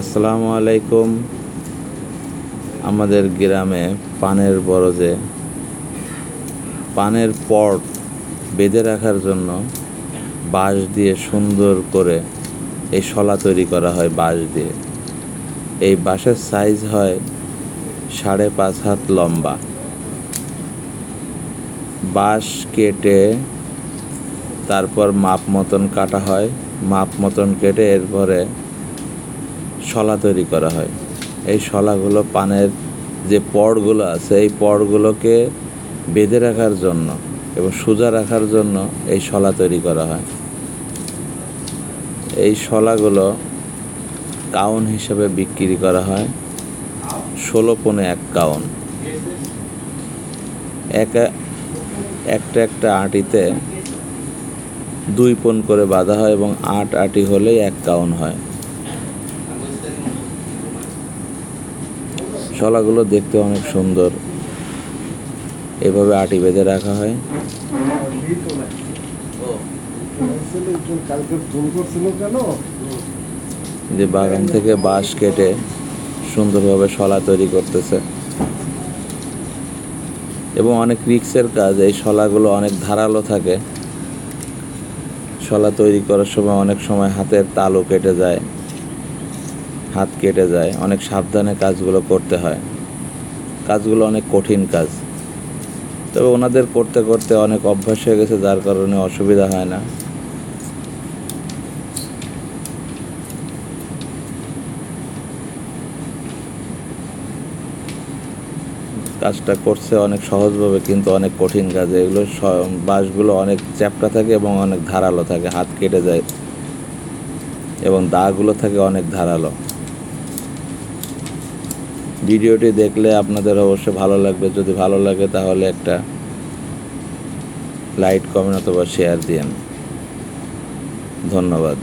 আসসালামু আলাইকুম। আমাদের গ্রামে পানের বরজে, পানের পট বেঁধে রাখার জন্য বাঁশ দিয়ে সুন্দর করে এই শলা তৈরি করা হয় বাঁশ দিয়ে। এই বাঁশের সাইজ হয় সাড়ে পাঁচ হাত লম্বা। বাঁশ কেটে তারপর মাপ মতন কাটা হয়। মাপ মতন কেটে এরপরে শলা তৈরি করা হয়। এই শলাগুলো পানের যে পড়গুলো আছে, এই পড়গুলোকে বেঁধে রাখার জন্য এবং সোজা রাখার জন্য এই শলা তৈরি করা হয়। এই শলাগুলো কাউন হিসেবে বিক্রি করা হয়। ষোলো পনে এক কাউন। এক, একটা একটা আটিতে দুই পন করে বাঁধা হয় এবং আট আটি হলেই এক কাউন হয়। শলাগুলো দেখতে অনেক সুন্দর। এভাবে আটি বেঁধে রাখা হয়। যে বাগান থেকে বাঁশ কেটে সুন্দরভাবে শলা তৈরি করতেছে। এবং অনেক রিক্সের কাজ, এই শলাগুলো অনেক ধারালো থাকে। শলা তৈরি করার সময় অনেক সময় হাতের তালও কেটে যায়। হাত কেটে যায়, অনেক সাবধানে কাজগুলো করতে হয়। কাজগুলো অনেক কঠিন কাজ। তবে ওনাদের করতে করতে অনেক অভ্যাস হয়ে গেছে, যার কারণে অসুবিধা হয় না। কাজটা করছে অনেক সহজভাবে, কিন্তু অনেক কঠিন কাজ। এগুলো বাঁশগুলো অনেক চ্যাপটা থাকে এবং অনেক ধারালো থাকে, হাত কেটে যায় এবং দাগুলো থাকে অনেক ধারালো। ভিডিওটি দেখলে আপনাদের অবশ্যই ভালো লাগবে। যদি ভালো লাগে তাহলে একটা লাইক, কমেন্ট অথবা শেয়ার দিন ধন্যবাদ।